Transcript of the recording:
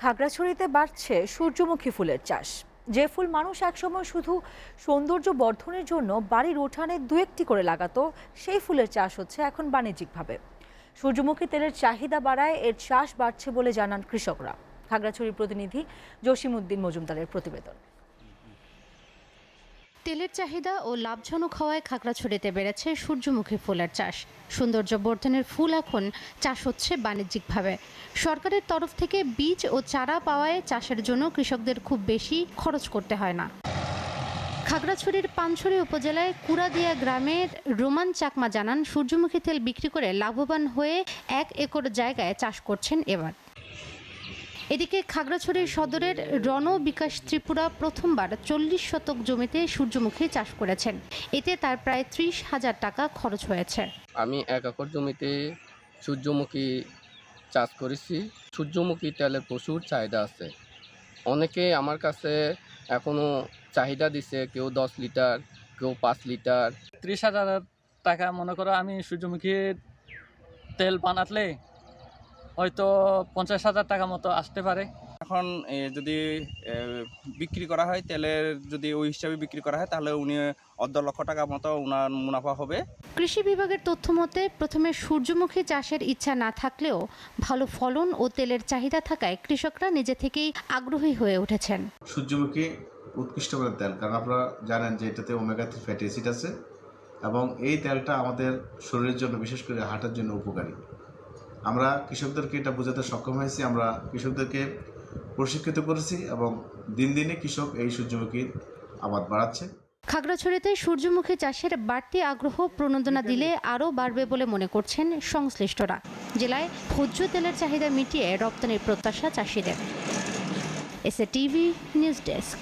খাগড়াছড়িতে বাড়ছে সূর্যমুখী ফুলের চাষ। যে ফুল মানুষ একসময় শুধু সৌন্দর্য বর্ধনের জন্য বাড়ির উঠানে দু একটি করে লাগাতো, সেই ফুলের চাষ হচ্ছে এখন বাণিজ্যিকভাবে। সূর্যমুখী তেলের চাহিদা বাড়ায়, এর চাষ বাড়ছে বলে জানান কৃষকরা। খাগড়াছড়ির প্রতিনিধি জসিমউদ্দিন মজুমদারের প্রতিবেদন। তেলের চাহিদা ও লাভজনক হওয়ায় খাগড়াছড়িতে বেড়েছে সূর্যমুখী ফুলের চাষ। সৌন্দর্য বর্ধনের ফুল এখন চাষ হচ্ছে বাণিজ্যিকভাবে। সরকারের তরফ থেকে বীজ ও চারা পাওয়ায় চাষের জন্য কৃষকদের খুব বেশি খরচ করতে হয় না। খাগড়াছড়ির পানছড়ি উপজেলায় কুড়াদিয়া গ্রামের রোমান চাকমা জানান, সূর্যমুখী তেল বিক্রি করে লাভবান হয়ে এক একর জায়গায় চাষ করছেন এবার। এদিকে খাগড়াছড়ির সদরের রণ বিকাশ ত্রিপুরা প্রথমবার চল্লিশ শতক জমিতে সূর্যমুখী চাষ করেছেন। এতে তার প্রায় ত্রিশ হাজার টাকা খরচ হয়েছে। আমি এক একর জমিতে সূর্যমুখী চাষ করেছি। সূর্যমুখী তেলের প্রচুর চাহিদা আছে। অনেকে আমার কাছে এখনও চাহিদা দিছে কেউ দশ লিটার কেউ পাঁচ লিটার। ত্রিশ হাজার টাকা মনে করো আমি সূর্যমুখী তেল বানাতলে হয়তো পঞ্চাশ হাজার টাকা মতো আসতে পারে। এখন যদি বিক্রি করা হয় তেলের যদি ওই হিসাবে বিক্রি করা হয় তাহলে উনি অর্ধ লক্ষ টাকা মতো উনার মুনাফা হবে। কৃষি বিভাগের তথ্য মতে প্রথমে সূর্যমুখী চাষের ইচ্ছা না থাকলেও ভালো ফলন ও তেলের চাহিদা থাকায় কৃষকরা নিজে থেকেই আগ্রহী হয়ে উঠেছেন। সূর্যমুখী উৎকৃষ্ট মানের তেল কারণ আপনারা জানেন যে এটাতে ওমেগা থ্রি ফ্যাটি অ্যাসিড আছে এবং এই তেলটা আমাদের শরীরের জন্য বিশেষ করে হার্টের জন্য উপকারী। আমরা কৃষকদেরকে এটা বোঝাতে সক্ষম হয়েছি, আমরা কৃষকদেরকে প্রশিক্ষিত করেছি এবং দিন দিনে কৃষক এই সূর্যমুখীর আবাদ বাড়াচ্ছে। খাগড়াছড়িতে সূর্যমুখী চাষের বাড়তি আগ্রহ প্রণোদনা দিলে আরও বাড়বে বলে মনে করছেন সংশ্লিষ্টরা। জেলায় ভোজ্য তেলের চাহিদা মিটিয়ে রপ্তানির প্রত্যাশা চাষিদের। S A TV news desk.